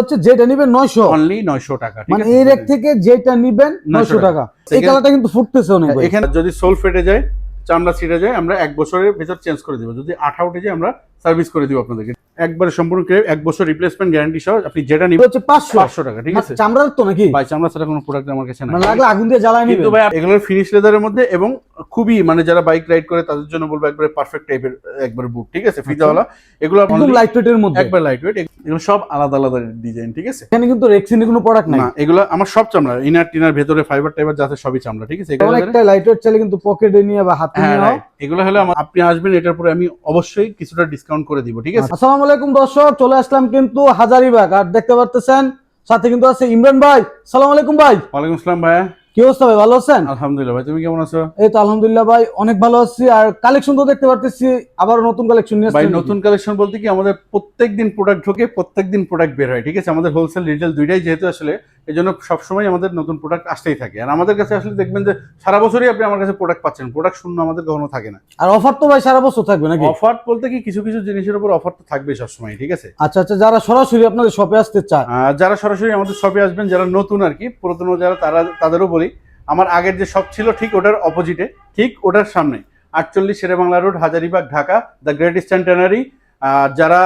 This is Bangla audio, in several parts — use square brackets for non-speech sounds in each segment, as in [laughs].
হচ্ছে যেটা নিবেন নয়শো। অনলি নয়শো টাকা মানে? এই থেকে যেটা নিবেন 900 নয়শো টাকা। এই কালারটা কিন্তু ফুটতেছে অনেক এখানে যদি সোল ফেটে যায় চামড়া ছিঁড়ে যায় আমরা এক বছরের ভেতর চেঞ্জ করে দিব। যদি আঠা উঠে যায় আমরা সার্ভিস করে দিব আপনাদেরকে। একবারে সম্পূর্ণ ক্লিয়ার এক বছর রিপ্লেসমেন্ট গ্যারান্টি সহ আপনি যেটা নিবেন হচ্ছে পাঁচশো। পাঁচশো টাকা ঠিক আছে? চামড়ার তো নাকি? ভাই চামড়া ছাড়া কোনো প্রোডাক্ট আমার কাছে মানে নাই লাগলে আগুন দিয়ে জ্বালায় নিবেন। কিন্তু ভাই এগুলোর ফিনিশ লেদারের মধ্যে এবং খুবই মানে যারা বাইক রাইড করে তাদের জন্য বলব একবারে পারফেক্ট টাইপের একবার বুট ঠিক আছে? ফিতাওয়ালা। এগুলো আচ্ছা। একদম only লাইট ওয়েটের মধ্যে। একবার লাইট ওয়েট এগুলো সব আলাদা আলাদা ডিজাইন ঠিক আছে? এখানে কিন্তু রেক্সিনের কোনো প্রোডাক্ট নাই। না এগুলো আমার সব চামড়া ইনার টিনার ভেতরে ফাইবার টাইবার যাতে সবই চামড়া ঠিক আছে? এগুলো অনেকটা লাইট ওয়েট চাইলে কিন্তু পকেটে নিয়ে বা হাতে হ্যাঁ নিয়ে. এগুলো হলে আপনি আসবেন এটার পরে আমি অবশ্যই কিছুটা ডিসকাউন্ট করে দিব ঠিক আছে? আসসালামু আলাইকুম দর্শক চলে আসলাম কিন্তু হাজারিবাগ। আর দেখতে পারতেছেন সাথে কিন্তু আছে ইমরান ভাই। সালাম আলাইকুম ভাই। ওয়ালাইকুম আসসালাম ভাইয়া। কি অবস্থা ভাই ভালো আছেন? আলহামদুলিল্লাহ ভাই তুমি কেমন আছো? এই তো আলহামদুলিল্লাহ ভাই অনেক ভালো আছি। আর কালেকশন তো দেখতে পারতেছি আবার নতুন কালেকশন নিয়ে ভাই নতুন কালেকশন বলতে কি আমাদের প্রত্যেক দিন প্রোডাক্ট ঢোকে প্রত্যেকদিন প্রোডাক্ট বের হয় ঠিক আছে? আমাদের হোলসেল রিটেল দুইটাই যেহেতু আসলে এই জন্য সবসময় আমাদের নতুন প্রোডাক্ট আসতেই থাকে। আর আমাদের কাছে আসলে দেখবেন যে সারা বছরই আপনি আমার কাছে প্রোডাক্ট পাচ্ছেন। প্রোডাক্ট শূন্য আমাদের কখনো থাকে না। আর অফার তো ভাই সারা বছর থাকবে নাকি? অফার বলতে কি কিছু কিছু জিনিসের উপর অফার তো থাকবে সবসময় ঠিক আছে? আচ্ছা আচ্ছা যারা সরাসরি আপনাদের শপে আসতে চায়। যারা সরাসরি আমাদের শপে আসবেন যারা নতুন আর কি পুরাতন যারা তারা তাদেরও বলি আমার আগের যে শপ ছিল ঠিক ওটার অপোজিটে ঠিক ওটার সামনে আটচল্লিশ Sherebangla road Hazaribagh Dhaka the great eastern tannery আর যারা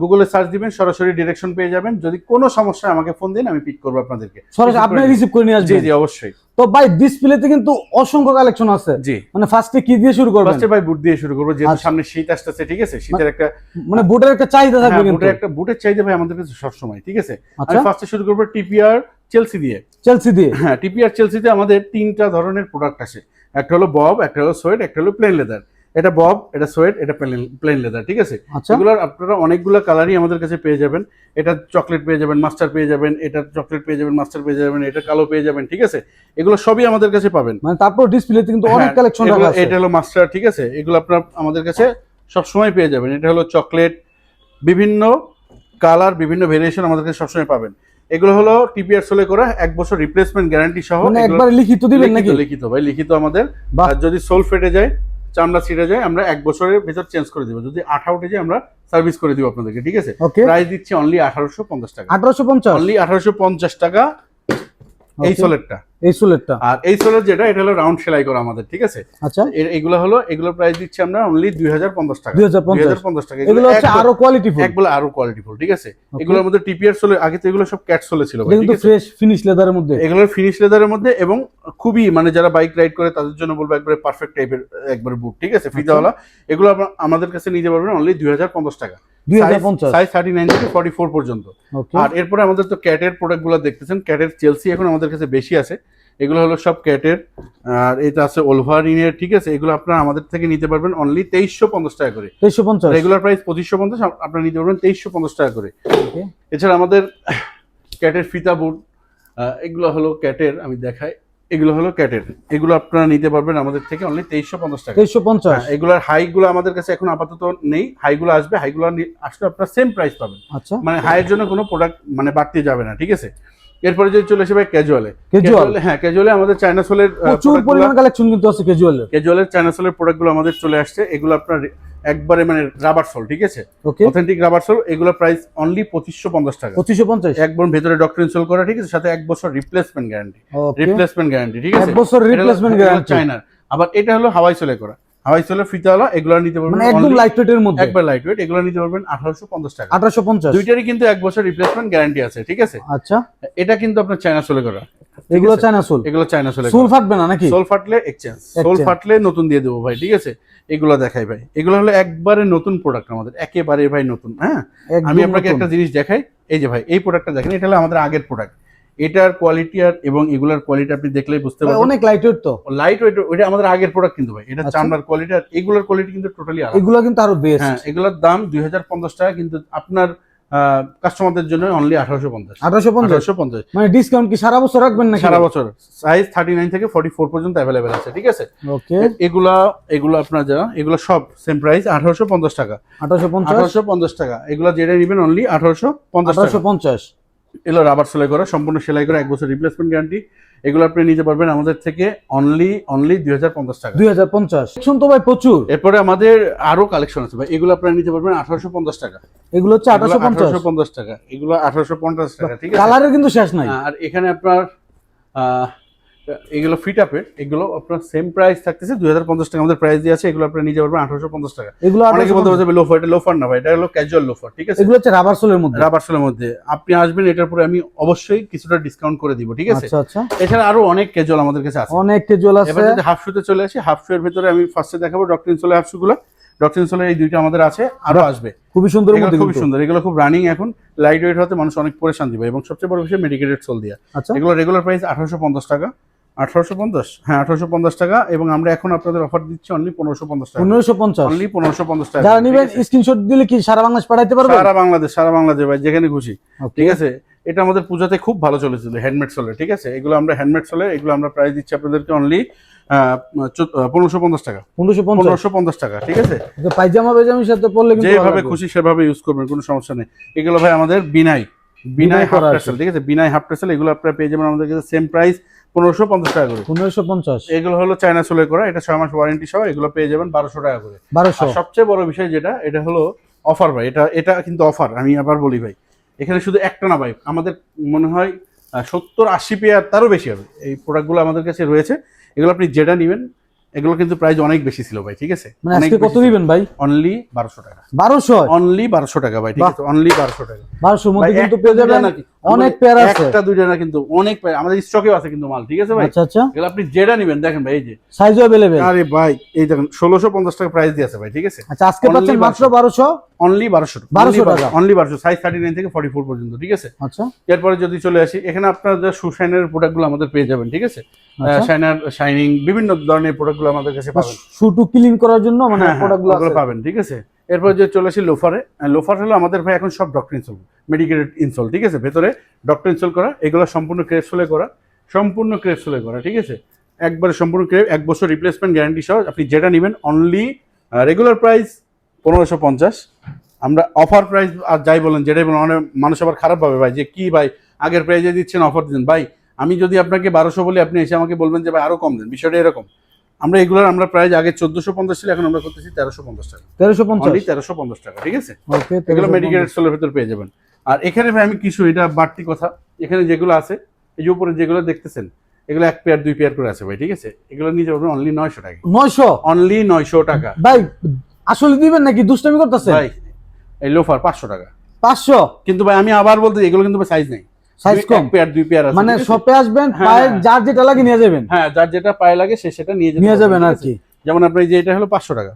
গুগলে সার্চ দিবেন সরাসরি ডিরেকশন পেয়ে যাবেন। যদি কোনো সমস্যা আমাকে ফোন দিন আমি পিক করব আপনাদেরকে। সরাসরি আপনি রিসিভ করে নিয়ে আসবেন। জি অবশ্যই। তো ভাই ডিসপ্লেতে কিন্তু অসংখ্য কালেকশন আছে। জি। মানে ফার্স্টে কি দিয়ে শুরু করবেন? ফার্স্টে ভাই বুট দিয়ে শুরু করব। যেহেতু আচ্ছা। সামনে শীত আসতেছে ঠিক আছে? শীতের একটা মানে বুটের একটা চাহিদা থাকবে হ্যাঁ, কিন্তু। বুটের একটা বুটের চাহিদা ভাই আমাদের কাছে সবসময় ঠিক আছে? আমি আচ্ছা ফার্স্টে শুরু করব টিপিআর চেলসি দিয়ে। চেলসি দিয়ে? হ্যাঁ টিপিআর চেলসিতে আমাদের তিনটা ধরনের প্রোডাক্ট আসে একটা হলো বব একটা হলো সোয়েট একটা হলো প্লেন লেদার এটা বব এটা সোয়েট এটা প্লেন লেদার ঠিক আছে? আচ্ছা। এগুলোর আপনারা অনেকগুলো কালারই আমাদের কাছে পেয়ে যাবেন। এটা চকলেট পেয়ে যাবেন মাস্টার পেয়ে যাবেন এটা চকলেট পেয়ে যাবেন মাস্টার পেয়ে যাবেন এটা কালো পেয়ে যাবেন ঠিক আছে? এগুলো সবই আমাদের কাছে পাবেন। মানে তারপর ডিসপ্লেতে কিন্তু অনেক হ্যাঁ, কালেকশন রাখা আছে। এটা হলো মাস্টার ঠিক আছে? এগুলো আপনার আমাদের কাছে সব সময় পেয়ে যাবেন। এটা হলো চকলেট বিভিন্ন কালার বিভিন্ন ভেরিয়েশন আমাদের কাছে সবসময় পাবেন। এগুলো হলো টিপিআর সোলে করা এক বছর রিপ্লেসমেন্ট গ্যারান্টি সহ মানে একবার লিখিত দিবেন নাকি? লিখিত ভাই লিখিত আমাদের। আর যদি সোল ফেটে যায় চামড়া ছিঁড়ে যায় আমরা এক বছরের ভেতর চেঞ্জ করে দিব। যদি আঠা উঠে যায় আমরা সার্ভিস করে দিব আপনাদেরকে ঠিক আছে? প্রাইস দিচ্ছি অনলি আঠারোশো পঞ্চাশ টাকা। আঠারোশো পঞ্চাশ? অনলি আঠারোশো পঞ্চাশ টাকা এই. সোলেরটা এই সুলেটটা আর এই সোলের যেটা এটা হলো রাউন্ড সেলাই করা আমাদের ঠিক আছে? আচ্ছা। এগুলো হলো এগুলোর প্রাইস দিচ্ছি আমরা অনলি দুই হাজার পঞ্চাশ টাকা। দুই হাজার পঞ্চাশ। পঞ্চাশ টাকা। এগুলো হচ্ছে আরও কোয়ালিটি ফুল এক আরও কোয়ালিটি ফুল ঠিক আছে? এগুলোর মধ্যে টিপিআর সোলে আগে তো এগুলো সব ক্যাট সোলে ছিল কিন্তু ফ্রেশ ফিনিশ লেদারের মধ্যে। এগুলোর ফিনিশ লেদারের মধ্যে এবং খুবই মানে যারা বাইক রাইড করে তাদের জন্য বলব একবারে পারফেক্ট টাইপের একবার বুট ঠিক আছে? ফিতাওয়ালা এগুলো আপনার- আমাদের কাছে নিতে পারবেন অনলি দুই হাজার পঞ্চাশ টাকা। সাইজ থার্টি নাইন থেকে ফর্টি ফোর পর্যন্ত আর এরপরে আমাদের তো ক্যাটের প্রোডাক্টগুলো দেখতেছেন ক্যাটের চেলসি এখন আমাদের কাছে বেশি আছে। এগুলো হলো সব ক্যাটের আর এটা আছে ওলভারিনের ঠিক আছে? এগুলো আপনারা আমাদের থেকে নিতে পারবেন অনলি তেইশশো পঞ্চাশ টাকা করে। তেইশশো পঞ্চাশ? রেগুলার প্রাইস পঁচিশশো পঞ্চাশ আপনারা নিতে পারবেন তেইশশো পঞ্চাশ টাকা করে। এছাড়া আমাদের ক্যাটের ফিতা বুট এগুলো হলো ক্যাটের আমি দেখাই। এগুলো হলো ক্যাটের। এগুলো আপনারা নিতে পারবেন আমাদের থেকে অনলি তেইশশো পঞ্চাশ টাকা। তেইশশো পঞ্চাশ? হ্যাঁ, এগুলোর হাইগুলো আমাদের কাছে এখন আপাতত নেই। হাইগুলো আসবে হাইগুলো আসলে আপনারা সেম প্রাইস পাবেন। আচ্ছা। মানে হাইয়ের জন্য কোনো প্রোডাক্ট মানে বাড়তে যাবে না ঠিক আছে? এরপরে যদি চলে আসে ভাই ক্যাজুয়ালে ক্যাজুয়াল হ্যাঁ ক্যাজুয়ালে আমাদের চায়না সোলের প্রচুর পরিমাণ কালেকশন কিন্তু আছে ক্যাজুয়াল ক্যাজুয়ালের চায়না সোলের প্রোডাক্টগুলো আমাদের চলে আসছে। এগুলো আপনার একবারে মানে রাবার সোল ঠিক আছে? অথেন্টিক রাবার সোল এগুলো প্রাইস অনলি পঁচিশশো পঞ্চাশ টাকা। পঁচিশশো পঞ্চাশ? একবার ভেতরে ডক্টর সোল করা ঠিক আছে? সাথে এক বছর রিপ্লেসমেন্ট গ্যারান্টি রিপ্লেসমেন্ট গ্যারান্টি ঠিক আছে? এক বছর রিপ্লেসমেন্ট গ্যারান্টি চায়নার আবার এটা হলো হাওয়াই সোলে করা। হাওয়াই সোলের ফিতাওয়ালা এগুলো নিতে পারবেন মানে একদম লাইট ওয়েটের মধ্যে? একবার লাইট ওয়েট এগুলো নিতে পারবেন আঠারোশো পঞ্চাশ টাকা। আঠারোশো পঞ্চাশ? দুইটারই কিন্তু এক বছর রিপ্লেসমেন্ট গ্যারান্টি আছে ঠিক আছে? আচ্ছা। এটা কিন্তু আপনার চায়না সোলে করা। এগুলো চায়না সোল এগুলো চায়না সোলে সোল ফাটবে না নাকি? সোল ফাটলে এক্সচেঞ্জ সোল ফাটলে নতুন দিয়ে দেবো ভাই ঠিক আছে? এগুলো দেখাই ভাই। এগুলো হলো একবারে নতুন প্রোডাক্ট আমাদের একেবারে ভাই নতুন হ্যাঁ? আমি আপনাকে একটা জিনিস দেখাই। এই যে ভাই এই প্রোডাক্টটা দেখেন এটা হলো আমাদের আগের প্রোডাক্ট এটার কোয়ালিটি আর এবং এগুলার কোয়ালিটি আপনি দেখলেই বুঝতে পারবেন। অনেক লাইট ওয়েট তো। লাইট ওয়েট ওইটা আমাদের আগের প্রোডাক্ট কিন্তু ভাই। এটা আচ্ছা। চামড়ার কোয়ালিটি আর এগুলোর কোয়ালিটি কিন্তু টোটালি আলাদা। এগুলো কিন্তু আরও বেস্ট হ্যাঁ এগুলোর দাম দুই টাকা কিন্তু আপনার কাস্টমারদের জন্য অনলি আঠারোশো পঞ্চাশ। আঠারোশো পঞ্চাশ? আঠারোশো পঞ্চাশ। মানে ডিসকাউন্ট কি সারা বছর রাখবেন নাকি? সারা বছর। সাইজ থার্টি নাইন থেকে ফর্টি ফোর পর্যন্ত অ্যাভেলেবেল আছে ঠিক আছে? ওকে এগুলা এগুলো আপনার যা এগুলো সব সেম প্রাইস আঠারোশো পঞ্চাশ টাকা। আঠারোশো পঞ্চাশ? আঠারোশো পঞ্চাশ টাকা। এগুলো যেটা নেবেন অনলি আঠারোশো পঞ্চাশ আঠারোশো টাকা পঞ্চাশ। এগুলো রাবার সেলাই করা সম্পূর্ণ সেলাই করা এক বছর রিপ্লেসমেন্ট গ্যারান্টি এগুলো আপনি নিতে পারবেন আমাদের থেকে অনলি অনলি দুই হাজার পঞ্চাশ টাকা। দুই হাজার পঞ্চাশ। শুন তো ভাই প্রচুর। এরপরে আমাদের আরও কালেকশন আছে ভাই এগুলো আপনারা নিতে পারবেন আঠারোশো পঞ্চাশ টাকা। এগুলো হচ্ছে আঠারোশো পঞ্চাশ। আঠারোশো পঞ্চাশ টাকা এগুলো আঠারোশো পঞ্চাশ টাকা ঠিক আছে? কালারের কিন্তু শেষ নাই। আর এখানে আপনার আহ, এগুলো ফিট আপের এগুলো আপনার সেম প্রাইস থাকতেছে দুই হাজার পঞ্চাশ টাকা আমাদের প্রাইস দিয়ে আছে এগুলো আপনারা নিতে পারবেন আঠারোশো পঞ্চাশ টাকা। এগুলো অনেকে বলতে পারবে লোফার এটা লোফার না ভাই এটা হলো ক্যাজুয়াল লোফার ঠিক আছে? এগুলো হচ্ছে রাবার সোলের মধ্যে। রাবার সোলের মধ্যে। আপনি আসবেন এটার পরে আমি অবশ্যই কিছুটা ডিসকাউন্ট করে দিব ঠিক আছে? আচ্ছা আচ্ছা। এছাড়া আরও অনেক ক্যাজুয়াল আমাদের কাছে আছে। অনেক ক্যাজুয়াল আছে। এবার যদি হাফ শুতে চলে আসি হাফ শু এর ভিতরে আমি ফার্স্টে দেখাবো ডক্টরিন সোলে হাফ শুগুলো ডক্টরিন সোলের এই দুইটা আমাদের আছে আরও আসবে। খুবই সুন্দর এগুলো মধ্যে খুব সুন্দর এগুলো খুব রানিং এখন লাইট ওয়েট হতে মানুষ অনেক পরেশান দিবে এবং সবচেয়ে বড় বিষয় মেডিকেটেড সোল দিয়া। আচ্ছা। এগুলো রেগুলার প্রাইস আঠারোশো পঞ্চাশ টাকা। আঠারোশো পঞ্চাশ? হ্যাঁ আঠারোশো পঞ্চাশ টাকা এবং আমরা এখন আপনাদের অফার দিচ্ছি অনলি পনেরোশো পঞ্চাশ টাকা। পনেরোশো পঞ্চাশ? অনলি পনেরোশো পঞ্চাশ টাকা। যারা ঠিক স্ক্রিনশট দিলে কি সারা বাংলাদেশ পাঠাইতে পারবে সারা বাংলাদেশ সারা বাংলাদেশ ভাই যেখানে খুশি। ঠিক আছে? এটা আমাদের পূজাতে খুব ভালো চলেছিল হ্যান্ডমেড সোলে ঠিক আছে? এগুলো আমরা হ্যান্ডমেড সোলে এগুলো আমরা প্রাইস দিচ্ছি আপনাদেরকে অনলি পনেরোশো পঞ্চাশ টাকা। পনেরোশো পনেরোশো পঞ্চাশ টাকা ঠিক আছে? পায়জামা পায়জামির সাথে যেভাবে খুশি সেভাবে ইউজ করবেন কোনো সমস্যা নেই। এগুলো ভাই আমাদের বিনাই বিনাই হাফ করা প্রেসেল ঠিক আছে? বিনাই হাফ প্রেসেল এগুলো আপনারা পেয়ে যাবেন আমাদের কাছে সেম প্রাইস পনেরোশো পঞ্চাশ টাকা করে। পনেরোশো পঞ্চাশ। এগুলো হলো চায়না সোলে করা এটা ছয় মাস ওয়ারেন্টি সহ এগুলো পেয়ে যাবেন বারোশো টাকা করে। বারোশো। সবচেয়ে বড় বিষয় যেটা এটা হলো অফার ভাই এটা এটা কিন্তু অফার আমি আবার বলি ভাই। এখানে শুধু একটা না ভাই আমাদের মনে হয় সত্তর আশি পেয়ার তারও বেশি হবে। এই প্রোডাক্টগুলো আমাদের কাছে রয়েছে এগুলো আপনি যেটা নেবেন এগুলো কিন্তু প্রাইস অনেক বেশি ছিল ভাই ঠিক আছে? মানে আজকে কত নিবেন ভাই? অনলি বারোশো টাকা। বারোশো? অনলি বারোশো টাকা ভাই ঠিক আছে? অনলি বারোশো টাকা। বারোশোর মধ্যে কিন্তু পেয়ে যাবেন নাকি? অনেক পেয়ার আছে। একটা দুইটা না কিন্তু অনেক পেয়ার আমাদের স্টকেও আছে কিন্তু মাল ঠিক আছে ভাই? আচ্ছা আচ্ছা। এগুলো আপনি যেটা নেবেন দেখেন ভাই এই যে। সাইজও অ্যাভেলেবেল আরে ভাই এই দেখেন ষোলোশো পঞ্চাশ টাকা প্রাইস দিয়ে আছে ভাই ঠিক আছে? আচ্ছা আজকে পাচ্ছেন মাত্র 1200 বারোশো? অনলি বারোশো 1200 টাকা। অনলি বারোশো সাইজ থার্টি নাইন থেকে ফর্টি ফোর পর্যন্ত ঠিক আছে? আচ্ছা। এরপরে যদি চলে আসি এখানে আপনার যে সুশাইনের প্রোডাক্টগুলো আমাদের পেয়ে যাবেন ঠিক আছে? আচ্ছা। শাইনার শাইনিং বিভিন্ন ধরনের প্রোডাক্টগুলো আমাদের কাছে পাবেন। শুটু ক্লিন করার জন্য মানে হ্যাঁ, হ্যাঁ, প্রোডাক্টগুলো পাবেন ঠিক আছে? এরপর যে চলে আসি লোফারে লোফার হলো আমাদের ভাই এখন সব ডক্টর ইনসোল মেডিকেটেড ইনসোল ঠিক আছে? ভেতরে ডক্টর ইনসোল করা, এগুলো সম্পূর্ণ ক্রেপসোলে করা, সম্পূর্ণ ক্রেপসোলে করা, ঠিক আছে? একবারে সম্পূর্ণ ক্রেপ এক বছর রিপ্লেসমেন্ট গ্যারান্টি সহ আপনি যেটা নেবেন অনলি রেগুলার প্রাইস পনেরোশো পঞ্চাশ। আমরা অফার প্রাইস আর যাই বলেন, যেটাই বলেন অনেক মানুষ আবার খারাপ পাবে ভাই, যে কি ভাই, আগের প্রাইজে দিচ্ছেন অফার দিচ্ছেন। ভাই, আমি যদি আপনাকে বারোশো বলি, আপনি এসে আমাকে বলবেন যে ভাই আরও কম দেন, বিষয়টা এরকম। আমরা এগুলোর আমরা প্রাইস আগে চোদ্দশো পঞ্চাশ ছিল এখন আমরা করতেছি তেরোশো পঞ্চাশ টাকা। তেরোশো পঞ্চাশ? অনলি তেরোশো পঞ্চাশ টাকা ঠিক আছে? ওকে এগুলো মেডিকেটেড স্টোরের ভেতর পেয়ে যাবেন। আর এখানে ভাই আমি কিছু এটা বাড়তি কথা এখানে যেগুলো আছে এই যে উপরে যেগুলো দেখতেছেন এগুলো এক পেয়ার দুই পেয়ার করে আছে ভাই ঠিক আছে? এগুলো নিতে পারবেন অনলি নয়শো টাকা। নয়শো? অনলি নয়শো টাকা। ভাই আসলে দিবেন নাকি? দুষ্টামি করতেছে ভাই এই লোফার পাঁচশো টাকা। পাঁচশো? কিন্তু ভাই আমি আবার বলতে এগুলো কিন্তু সাইজ নেই। সাইজ কম। পেয়ার দুই পেয়ার আছে মানে শপে আসবেন হ্যাঁ, পায়ের হ্যাঁ। যার যেটা লাগে নিয়ে যাবেন। হ্যাঁ যার যেটা পায়ে লাগে সে সেটা নিয়ে নিয়ে যাবেন আর কি। যেমন আপনার এই যে এটা হলো পাঁচশো টাকা।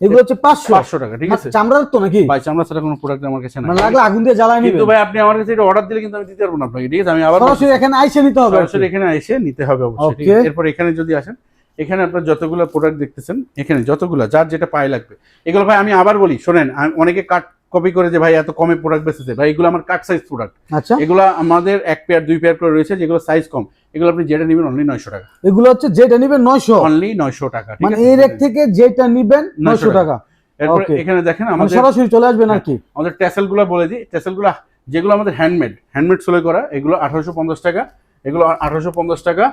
এগুলো হচ্ছে পাঁচশো। পাঁচশো টাকা ঠিক আছে? চামড়ার তো নাকি? ভাই চামড়া ছাড়া কোনো প্রোডাক্ট আমার কাছে মানে নাই লাগলে আগুন দিয়ে জ্বালায় কিন্তু ভাই আপনি আমার কাছে এটা অর্ডার দিলে কিন্তু আমি দিতে পারব না আপনাকে ঠিক আছে? আমি আবার সরাসরি এখানে আইসে নিতে হবে সরাসরি এখানে এসে নিতে হবে অবশ্যই? এরপর এখানে যদি আসেন এখানে আপনার যতগুলো প্রোডাক্ট দেখতেছেন এখানে যতগুলো যার যেটা পায়ে লাগবে। এগুলো ভাই আমি আবার বলি শোনেন আম- অনেকে কাট কপি করে যে ভাই এত কমে প্রোডাক্ট বেচেছে ভাই এগুলো আমার কাট সাইজ প্রোডাক্ট আচ্ছা। এগুলো আমাদের এক পেয়ার দুই পেয়ার করে রয়েছে যেগুলো সাইজ কম। এগুলো আপনি যেটা নেবেন অনলি নয়শো টাকা। এগুলো হচ্ছে যেটা নিবেন নয়শো। অনলি নয়শো টাকা মানে? এই রেট থেকে যেটা নিবেন 900 নয়শো টাকা। এরপর এখানে দেখেন মানে আমাদের সরাসরি চলে আসবেন আর কি আমাদের ট্যাসেলগুলো বলে দিই। ট্যাসেলগুলো যেগুলো আমাদের হ্যান্ডমেড হ্যান্ডমেড সোলে করা এগুলো আঠারোশো পঞ্চাশ টাকা এগুলো আঠারোশো পঞ্চাশ টাকা।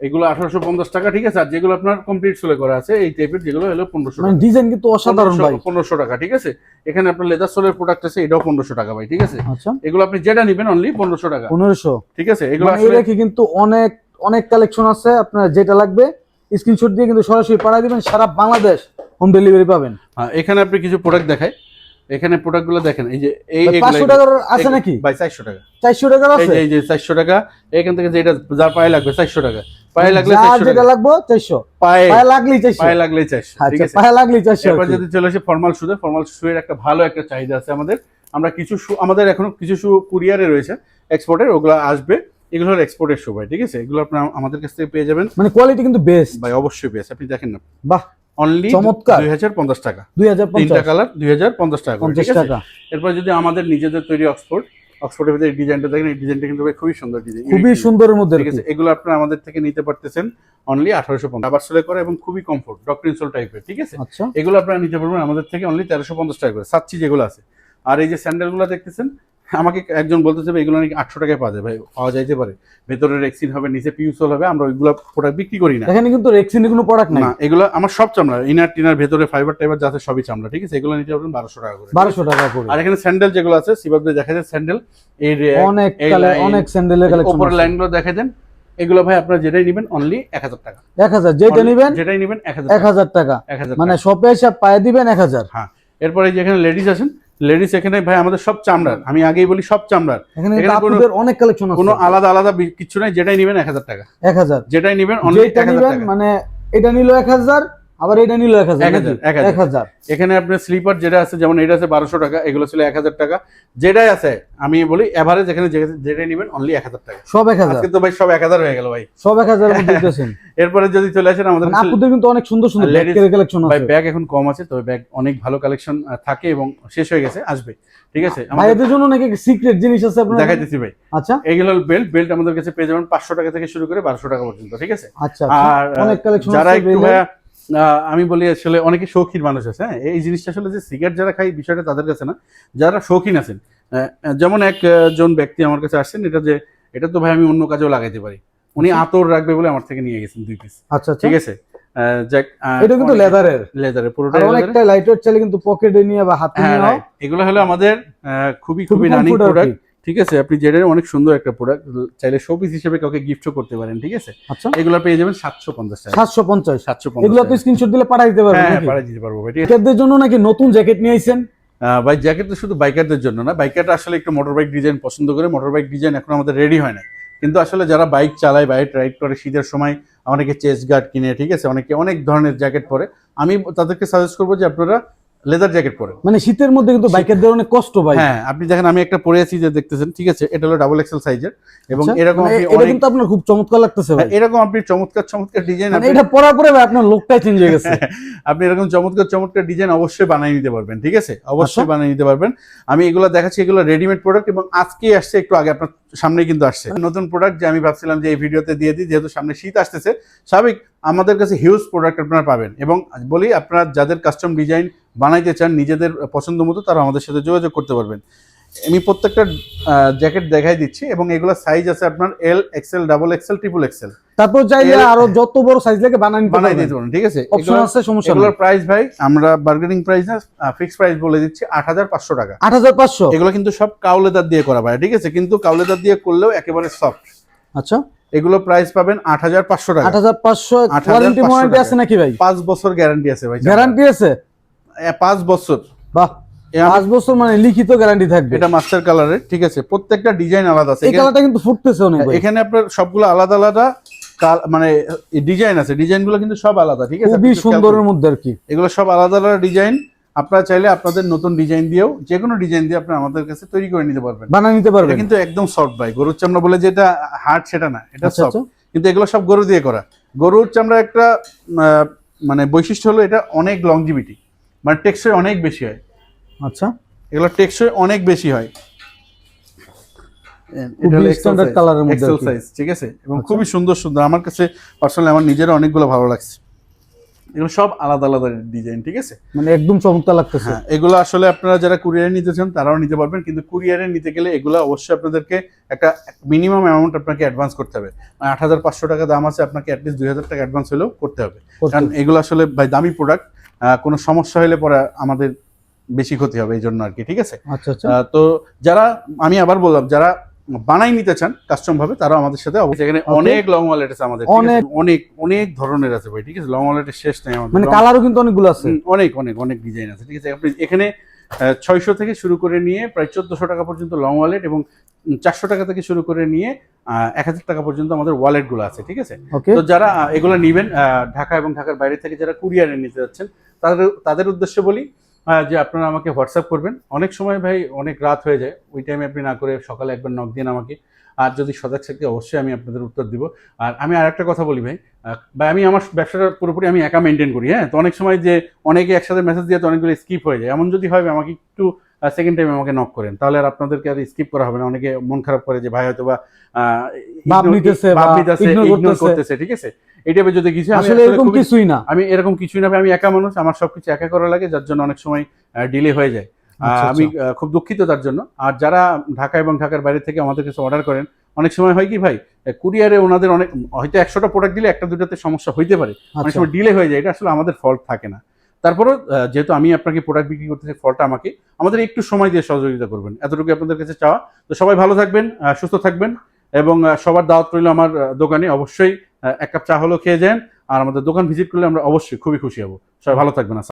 এগুলো আঠারোশো পঞ্চাশ টাকা ঠিক আছে? আর যেগুলো আপনার কমপ্লিট সোলে করা আছে এই টাইপের যেগুলো হলো পনেরোশো মানে ডিজাইন কিন্তু অসাধারণ ভাই। পনেরোশো টাকা ঠিক আছে? এখানে আপনার লেদার সোলের প্রোডাক্ট আছে এটাও পনেরোশো টাকা ভাই ঠিক আছে? আচ্ছা। এগুলো আপনি যেটা নেবেন অনলি পনেরোশো টাকা। পনেরোশো। ঠিক আছে? এগুলো মানে আসলে রেখে কিন্তু অনেক অনেক কালেকশন আছে আপনার যেটা লাগবে স্ক্রিনশট দিয়ে কিন্তু সরাসরি পাঠিয়ে দিবেন সারা বাংলাদেশ হোম ডেলিভারি পাবেন। হ্যাঁ, এখানে আপনি কিছু প্রোডাক্ট দেখাই। এখানে প্রোডাক্টগুলো দেখেন এই যে এই ভাই, এগুলো- 500 টাকার আছে নাকি? ভাই চারশো টাকা। চারশো টাকার আছে? এই যে চারশো টাকা এখান থেকে যেটা যার পায়ে লাগবে চারশো টাকা। পায়ে লাগলে যার চারশো যেটা টাকা। লাগবে চারশো। পায়ে পায়ে লাগলেই চারশো। পায়ে লাগলেই চারশো ঠিক আচ্ছা আছে? পায়ে লাগলেই চারশো এরপর যদি চলে আসে ফর্মাল শুতে ফর্মাল শুয়ের একটা ভালো একটা চাহিদা আছে আমাদের। আমরা কিছু শু আমাদের এখনও কিছু শু কুরিয়ারে রয়েছে এক্সপোর্টের ওগুলো আসবে। এগুলো হলো এক্সপোর্টের শু ভাই ঠিক আছে? এগুলো আপনার আমাদের কাছ থেকে পেয়ে যাবেন। মানে কোয়ালিটি কিন্তু বেস্ট ভাই অবশ্যই পেয়েছে আপনি দেখেন না। বাহ। অনলি চমৎকার। দুই হাজার পঞ্চাশ টাকা। দুই হাজার তিনটা কালার দুই হাজার পঞ্চাশ টাকা পঞ্চাশ টাকা। এরপর যদি আমাদের নিজেদের তৈরি অক্সফোর্ড অক্সফোর্ডের ভিতরে ডিজাইনটা দেখেন এই ডিজাইনটা কিন্তু খুবই সুন্দর ডিজাইন খুবই সুন্দরের মধ্যে ঠিক আছে? এগুলো আপনারা আমাদের থেকে নিতে পারতেছেন অনলি আঠারোশো পঞ্চাশ। আবার সোলে করে এবং খুবই কমফোর্ট ডক্টর ইনসোল টাইপের ঠিক আছে? আচ্ছা। এগুলো আপনারা নিতে পারবেন আমাদের থেকে অনলি তেরোশো পঞ্চাশ টাকা করে সাচ্ছি যেগুলো আছে। আর এই যে স্যান্ডেলগুলো দেখতেছেন আমাকে একজন বলতেছে এগুলো নাকি আটশো টাকায় পাওয়া যায় ভাই পাওয়া যাইতে পারে। ভেতরে রেক্সিন হবে নিচে পিউসল হবে আমরা ওইগুলো প্রোডাক্ট বিক্রি করি না। এখানে কিন্তু রেক্সিনের কোনো প্রোডাক্ট না এগুলো আমার সব চামড়া ইনার টিনার ভেতরে ফাইবার টাইবার যাতে সবই চামড়া ঠিক আছে? এগুলো নিতে পারবেন বারোশো টাকা করে। বারোশো টাকা করে। আর এখানে স্যান্ডেল যেগুলো আছে সিবাবে দেখা যায় স্যান্ডেল এই অনেক অনেক স্যান্ডেলের কালেকশন উপরের লাইনগুলো দেখা দেন। এগুলো ভাই আপনারা যেটাই নেবেন অনলি এক হাজার টাকা। এক হাজার যেটা নিবেন যেটাই নেবেন এক হাজার এক হাজার টাকা। এক হাজার মানে। শপে এসে পায়ে দিবেন এক হাজার। হ্যাঁ এরপরে যেখানে লেডিস আছেন লেডিস এখানে ভাই আমাদের সব চামড়ার। আমি আগেই বলি সব চামড়ার। এখানে আপনাদের অনেক কালেকশন কোনো আলাদা আলাদা কিছু নাই যেটাই নেবেন এক হাজার টাকা। এক হাজার। যেটাই নেবেন অনলি নিবেন টাকা। মানে এটা নিলো এক হাজার আবার এটা নিল এক হাজার এক এখানে আপনার স্লিপার যেটা আছে যেমন এটা আছে বারোশো টাকা এগুলো ছিল এক হাজার টাকা। যেটাই আছে আমি বলি এভারেজ এখানে যেটাই নেবেন অনলি এক হাজার টাকা। সব এক হাজার। আজকে তো ভাই সব এক হাজার হয়ে গেল ভাই। সব এক হাজার [laughs] এরপরে যদি চলে আসেন আমাদের মানে আপুদের কিন্তু অনেক সুন্দর সুন্দর কালেকশন ভাই ব্যাগ এখন কম আছে তবে ব্যাগ অনেক ভালো কালেকশন থাকে এবং শেষ হয়ে গেছে আসবে। ঠিক আছে? আমাদের ভাইয়াদের জন্য নাকি সিক্রেট জিনিস আছে আপনার দেখাইতেছি ভাই। আচ্ছা। এগুলো বেল্ট বেল্ট আমাদের কাছে পেয়ে যাবেন পাঁচশো টাকা থেকে শুরু করে বারোশো টাকা পর্যন্ত ঠিক আছে? আচ্ছা আচ্ছা। আর অনেক কালেকশন যারা একটু আমি বলি আসলে অনেকে শৌখিন মানুষ আছে হ্যাঁ? এই জিনিসটা আসলে যে সিগারেট যারা খাই বিষয়টা তাদের কাছে না যারা শৌখিন আছেন। যেমন একজন ব্যক্তি আমার কাছে আসছেন এটা যে এটা তো ভাই আমি অন্য কাজেও লাগাইতে পারি। উনি আতর রাখবে বলে আমার থেকে নিয়ে গেছেন দুই পিস আচ্ছা আচ্ছা। ঠিক আছে? এটা কিন্তু লেদারের। লেদারের পুরোটা অনেকটা চাইলে কিন্তু পকেটে নিয়ে বা হাতে হ্যাঁ নিয়ে এগুলো হলো আমাদের খুবই খুবই রানিং প্রোডাক্ট। ঠিক আছে? আপনি যেটা অনেক সুন্দর একটা প্রোডাক্ট চাইলে শোপিস হিসেবে কাউকে গিফটও করতে পারেন ঠিক আছে? আচ্ছা। এগুলো পেয়ে যাবেন সাতশো পঞ্চাশ টাকা। সাতশো পঞ্চাশ। সাতশো এগুলো তো স্ক্রিনশট দিলে পাঠাই দিতে পারবেন হ্যাঁ নাকি? দিতে পারব ভাই ঠিক আছে? জন্য নাকি নতুন জ্যাকেট নিয়ে আইছেন? ভাই জ্যাকেট তো শুধু বাইকারদের জন্য না বাইকাররা আসলে একটু মোটর বাইক ডিজাইন পছন্দ করে মোটর বাইক ডিজাইন এখন আমাদের রেডি হয় না কিন্তু আসলে যারা বাইক চালায় বাইক রাইড করে শীতের সময় অনেকে চেস্ট গার্ড কিনে ঠিক আছে? অনেকে অনেক ধরনের জ্যাকেট পরে। আমি তাদেরকে সাজেস্ট করব যে আপনারা লেদার জ্যাকেট পরে। মানে শীতের মধ্যে কিন্তু বাইকারদের অনেক কষ্ট ভাই। হ্যাঁ আপনি দেখেন আমি একটা পরে আছি যে দেখতেছেন ঠিক আছে এটা হলো ডাবল এক্সেল সাইজের এবং আচ্ছা, এরকম মানে আপনি এটা কিন্তু আপনার খুব চমৎকার লাগতেছে ভাই। হ্যাঁ, এরকম আপনি চমৎকার চমৎকার ডিজাইন মানে এটা পরার পরে ভাই আপনার লোকটাই চেঞ্জ হয়ে গেছে। [laughs] আপনি এরকম চমৎকার চমৎকার ডিজাইন অবশ্যই বানিয়ে নিতে পারবেন ঠিক আছে? অবশ্যই আচ্ছা। বানিয়ে নিতে পারবেন। আমি এগুলো দেখাচ্ছি এগুলো রেডিমেড প্রোডাক্ট এবং আজকে আসছে একটু আগে আপনার সামনে কিন্তু আসছে। নতুন প্রোডাক্ট যে আমি ভাবছিলাম যে এই ভিডিওতে দিয়ে দিই যেহেতু সামনে শীত আসতেছে স্বাভাবিক আমাদের কাছে হিউজ প্রোডাক্ট আপনারা পাবেন। এবং বলি আপনারা যাদের কাস্টম ডিজাইন বানাইতে চান নিজেদের পছন্দ মতো তারা আমাদের সাথে যোগাযোগ করতে পারবেন। আমি প্রত্যেকটা জ্যাকেট দেখাই দিচ্ছি এবং এগুলো সাইজ আছে আপনার L XL double XL triple XL তারপর চাইলে আরও যত বড় সাইজ লাগে বানাই বানাই দিতে পারেন ঠিক আছে? অপশন আছে সমস্যা এগুলোর প্রাইস ভাই আমরা বার্গেনিং প্রাইস না ফিক্স প্রাইস বলে দিচ্ছি আট হাজার পাঁচশো টাকা। আট হাজার পাঁচশো? এগুলো কিন্তু সব কাউলেদার দিয়ে করা ভাই ঠিক আছে? কিন্তু কাউলেদার দিয়ে করলেও একেবারে সফট আচ্ছা। এগুলো প্রাইস পাবেন আট হাজার পাঁচশো টাকা। আট হাজার পাঁচশো 8,500 ওয়ারেন্টি ওয়ারেন্টি আছে নাকি ভাই? পাঁচ বছর গ্যারান্টি আছে ভাই। গ্যারান্টি আছে? পাঁচ বছর। বাহ পাঁচ বছর মানে লিখিত গ্যারান্টি থাকবে। এটা মাস্টার কালারের ঠিক আছে? প্রত্যেকটা ডিজাইন আলাদা আছে। এই কালারটা কিন্তু ফুটতেছে অনেক এখানে আপনার সবগুলো আলাদা আলাদা মানে ডিজাইন আছে। ডিজাইনগুলো কিন্তু সব আলাদা ঠিক আছে? খুবই সুন্দরের মধ্যে আর কি। এগুলো সব আলাদা আলাদা ডিজাইন আপনারা চাইলে আপনাদের নতুন ডিজাইন দিয়েও যে কোনো ডিজাইন দিয়ে আপনি আমাদের কাছে তৈরি করে নিতে পারবেন। বানাই নিতে পারবেন। কিন্তু একদম সফট ভাই। গরুর চামড়া বলে যেটা হার্ড সেটা না। এটা আচ্ছা সফট আচ্ছা। কিন্তু এগুলো সব গরু দিয়ে করা। গরুর চামড়া একটা মানে বৈশিষ্ট্য হলো এটা অনেক লংজিভিটি মানে টেক্সচার অনেক বেশি হয়। আচ্ছা। এগুলো টেক্সচার অনেক বেশি হয়। মধ্যে আর সাইজ ঠিক আছে? এবং আচ্ছা। খুবই সুন্দর সুন্দর। আমার কাছে পার্সোনালি আমার নিজেরও অনেকগুলো ভালো লাগছে। এগুলো সব আলাদা আলাদা ডিজাইন ঠিক আছে? মানে একদম চমৎকার লাগতেছে। হ্যাঁ এগুলো আসলে আপনারা যারা কুরিয়ারে নিতে চান তারাও নিতে পারবেন। কিন্তু কুরিয়ারে নিতে গেলে এগুলো অবশ্যই আপনাদেরকে একটা মিনিমাম অ্যামাউন্ট আপনাকে অ্যাডভান্স করতে হবে। আট হাজার পাঁচশো টাকা দাম আছে আপনাকে অ্যাটলিস্ট দুই হাজার টাকা অ্যাডভান্স হলেও করতে হবে। কারণ এগুলো আসলে ভাই দামি প্রোডাক্ট কোনো সমস্যা হলে পরে আমাদের বেশি ক্ষতি হবে এই জন্য আর কি ঠিক আছে? আচ্ছা আচ্ছা। তো যারা আমি আবার বললাম যারা বানাই নিতে চান কাস্টম ভাবে তারা আমাদের সাথে এখানে অনেক লং ওয়ালেট আছে আমাদের অনেক- অনেক অনেক ধরনের আছে ভাই ঠিক আছে? লং ওয়ালেটের শেষ নেই আমাদের। মানে কালারও কিন্তু অনেকগুলো আছে। অনেক অনেক অনেক ডিজাইন আছে ঠিক আছে? আপনি এখানে ছয়শো থেকে শুরু করে নিয়ে প্রায় চোদ্দশো টাকা পর্যন্ত লং ওয়ালেট এবং চারশো টাকা থেকে শুরু করে নিয়ে এক হাজার টাকা পর্যন্ত আমাদের ওয়ালেটগুলো আছে ঠিক আছে? তো যারা এগুলো নিবেন আহ, ঢাকা এবং ঢাকার বাইরে থেকে যারা কুরিয়ারে নিতে যাচ্ছেন তাদের তাদের উদ্দেশ্যে বলি আহ, যে আপনারা আমাকে হোয়াটসঅ্যাপ করবেন। অনেক সময় ভাই অনেক রাত হয়ে যায়। ওই টাইমে আপনি না করে সকালে একবার নক দিন আমাকে। আর যদি সজাগ থাকি অবশ্যই আমি আপনাদের উত্তর দিব। আর আমি আর একটা কথা বলি ভাই বা আমি আমার ব্যবসাটা পুরোপুরি আমি একা মেনটেন করি হ্যাঁ? তো অনেক সময় যে অনেকে একসাথে মেসেজ দিয়ে তো অনেকগুলো স্কিপ হয়ে যায়। এমন যদি হয় আমাকে একটু সেকেন্ড টাইম আমাকে নক করেন। তাহলে আর আপনাদেরকে আর স্কিপ করা হবে না। অনেকে মন খারাপ করে যে ভাই হয়তো বা ইগনোর করতেছে। ঠিক আছে? এই টাইপের যদি কিছু আমি আসলে এরকম কিছুই না। আমি এরকম কিছুই না আমি একা মানুষ আমার সবকিছু একা করা লাগে যার জন্য অনেক সময় ডিলে হয়ে যায়। আচ্ছা, আমি খুব দুঃখিত তার জন্য। আর যারা ঢাকা এবং ঢাকার বাইরে থেকে আমাদের কাছে অর্ডার করেন অনেক সময় হয় কি ভাই কুরিয়ারে ওনাদের অনেক হয়তো একশোটা প্রোডাক্ট দিলে একটা দুটাতে সমস্যা হইতে পারে। অনেক আচ্ছা। সময় ডিলে হয়ে যায়। এটা আসলে আমাদের ফল্ট থাকে না। তারপরেও যেহেতু আমি আপনাকে প্রোডাক্ট বিক্রি করতেছি ফলটা আমাকে, আমাদের একটু সময় দিয়ে সহযোগিতা করবেন। এতটুকু আপনাদের কাছে চাওয়া। তো সবাই ভালো থাকবেন সুস্থ থাকবেন এবং সবার দাওয়াত রইল আমার দোকানে। অবশ্যই এক কাপ চা হলেও খেয়ে যান। আর আমাদের দোকান ভিজিট করলে আমরা অবশ্যই খুবই খুশি হব। সবাই ভালো থাকবেন।